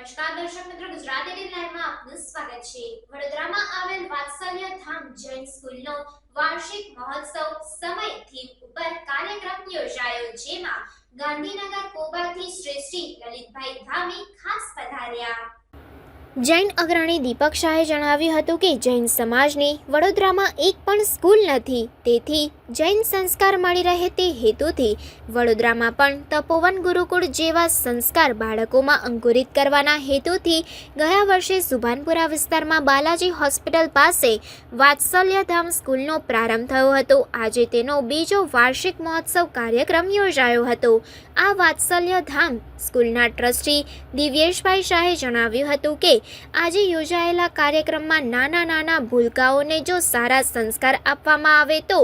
નમસ્કાર દર્શક મિત્રો, ગુજરાતી ટીવી લાઈવમાં આપનું સ્વાગત છે. વડોદરામાં આવેલ વાત્સલ્ય ધામ જૈન સ્કૂલનો વાર્ષિક મહોત્સવ સમય થીમ ઉપર કાર્યક્રમ યોજાયો, જેમાં ગાંધીનગર કોબાથી શ્રી શ્રી લલિતભાઈ ધામી ખાસ પધાર્યા. જૈન અગ્રણી દીપક શાહે જણાવ્યું હતું કે જૈન સમાજની વડોદરામાં એક પણ સ્કૂલ નથી, તેથી જૈન સંસ્કાર મળી રહે તે હેતુથી વડોદરામાં પણ તપોવન ગુરુકુળ જેવા સંસ્કાર બાળકોમાં અંકુરિત કરવાના હેતુથી ગયા વર્ષે સુભાનપુરા વિસ્તારમાં બાલાજી હોસ્પિટલ પાસે વાત્સલ્યધામ સ્કૂલનો પ્રારંભ થયો હતો. આજે તેનો બીજો વાર્ષિક મહોત્સવ કાર્યક્રમ યોજાયો હતો. આ વાત્સલ્યધામ સ્કૂલના ટ્રસ્ટી દિવ્યેશભાઈ શાહે જણાવ્યું હતું કે, આજે યોજાયેલા કાર્યક્રમમાં નાના નાના ભૂલકાઓને જો સારા સંસ્કાર આપવામાં આવે તો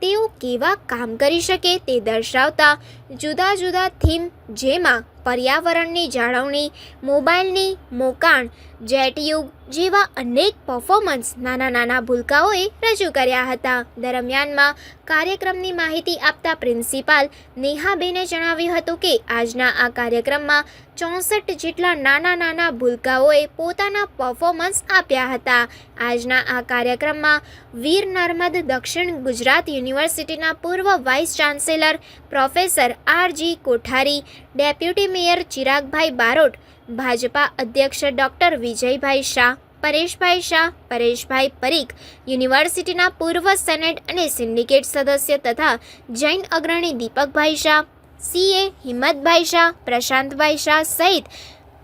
તેઓ કેવા કામ કરી શકે તે દર્શાવતા જુદા જુદા થીમ જેમાં પર્યાવરણની જાળવણી, મોબાઈલની મોકાણ જેટયુગ જેવા અનેક પરફોર્મન્સ નાના નાના ભૂલકાઓએ રજૂ કર્યા હતા. દરમિયાનમાં કાર્યક્રમની માહિતી આપતા પ્રિન્સિપાલ નેહાબેને જણાવ્યું હતું કે આજના આ કાર્યક્રમમાં ચોસઠ જેટલા નાના નાના ભૂલકાઓએ પોતાના પરફોર્મન્સ આપ્યા હતા. આજના આ કાર્યક્રમમાં વીર નર્મદ દક્ષિણ ગુજરાત યુનિવર્સિટીના પૂર્વ vice chancellor professor R G Kothari deputy mayor Chiragbhai Barot Bhajpa અધ્યક્ષ ડોક્ટર વિજયભાઈ શાહ, પરેશભાઈ શાહ, પરેશભાઈ પરીખ, યુનિવર્સિટીના પૂર્વ સેનેટ અને સિન્ડિકેટ સદસ્ય તથા જૈન અગ્રણી દીપકભાઈ શાહ, સીએ હિંમતભાઈ શાહ, પ્રશાંતભાઈ શાહ સહિત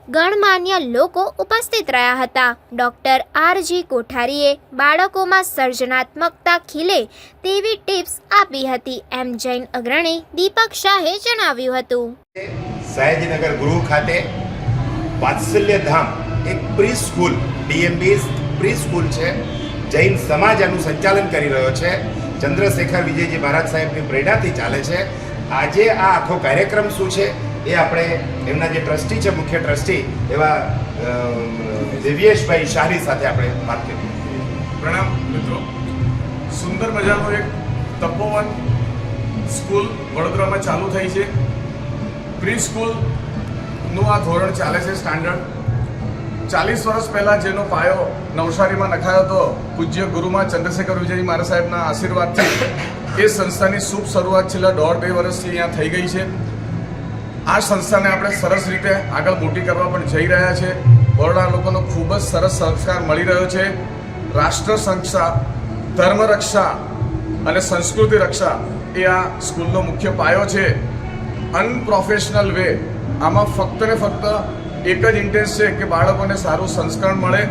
ગણમાન્ય લોકો ઉપસ્થિત રહ્યા હતા. ડૉક્ટર આર જી કોઠારીએ બાળકોમાં સર્જનાત્મકતા ખીલે તેવી ટિપ્સ આપી હતી એમ જૈન અગ્રણી દીપક શાહે જણાવ્યું હતું. સહેજનગર ગૃહ ખાતે વાત્સલ્ય ધામ એક pre school DMB pre school છે. જૈન સમાજ આનું સંચાલન કરી રહ્યો છે. ચંદ્રશેખર વિજયજી મહારાજ સાહેબની પ્રેરણાથી ચાલે છે. આજે આ આખો કાર્યક્રમ શું છે એ આપણે એમના જે ટ્રસ્ટી છે, મુખ્ય ટ્રસ્ટી, એવા દિવ્યેશભાઈ શાહરી સાથે આપણે વાત કરી. પ્રણામ, મિત્રો. સુંદર મજાનું એક તપોવન સ્કૂલ વડોદરામાં ચાલુ થઈ છે. પ્રી સ્કૂલનું આ ધોરણ ચાલે છે સ્ટાન્ડર્ડ ચાલીસ વર્ષ પહેલાં જેનો પાયો નવસારીમાં નખાયો હતો, પૂજ્ય ગુરુમાં ચંદ્રશેખર વિજય મારા સાહેબના આશીર્વાદથી, એ સંસ્થાની શુભ શરૂઆત છેલ્લા દોઢ બે વર્ષથી અહીંયા થઈ ગઈ છે. આ સંસ્થાને આપણે સરસ રીતે આગળ મોટી કરવા પણ જઈ રહ્યા છે. બરોડા લોકોનો ખૂબ જ સરસ સંસ્કાર મળી રહ્યો છે. રાષ્ટ્ર સંરક્ષા ધર્મ રક્ષા અને સંસ્કૃતિ રક્ષા એ આ સ્કૂલનો મુખ્ય પાયો છે. અનપ્રોફેશનલ વે આમાં ફક્ત ને ફક્ત એક જ ઇન્ટરેસ્ટ છે કે બાળકોને સારું સંસ્કરણ મળે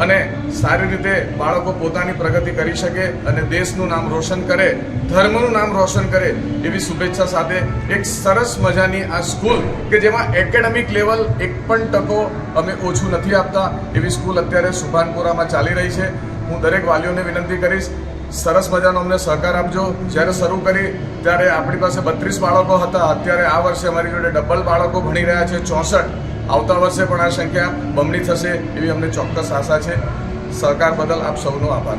અને સારી રીતે બાળકો પોતાની પ્રગતિ કરી શકે અને દેશનું નામ રોશન કરે, ધર્મનું નામ રોશન કરે એવી શુભેચ્છા સાથે એક સરસ મજાની આ સ્કૂલ કે જેમાં એકેડેમિક લેવલ એક પણ ટકો અમે ઓછું નથી આપતા એવી સ્કૂલ અત્યારે સુભાનપુરામાં ચાલી રહી છે. હું દરેક વાલીઓને વિનંતી કરીશ સરસ મજાનો અમને સહકાર આપજો. જ્યારે શરૂ કરી ત્યારે આપણી પાસે બત્રીસ બાળકો હતા. અત્યારે આ વર્ષે અમારી જોડે ડબલ બાળકો ભણી રહ્યા છે. ચોસઠ આવતા વર્ષે પણ આ સંખ્યા બમણી થશે એવી અમને ચોક્કસ આશા છે. સહકાર બદલ આપ સૌનો આભાર.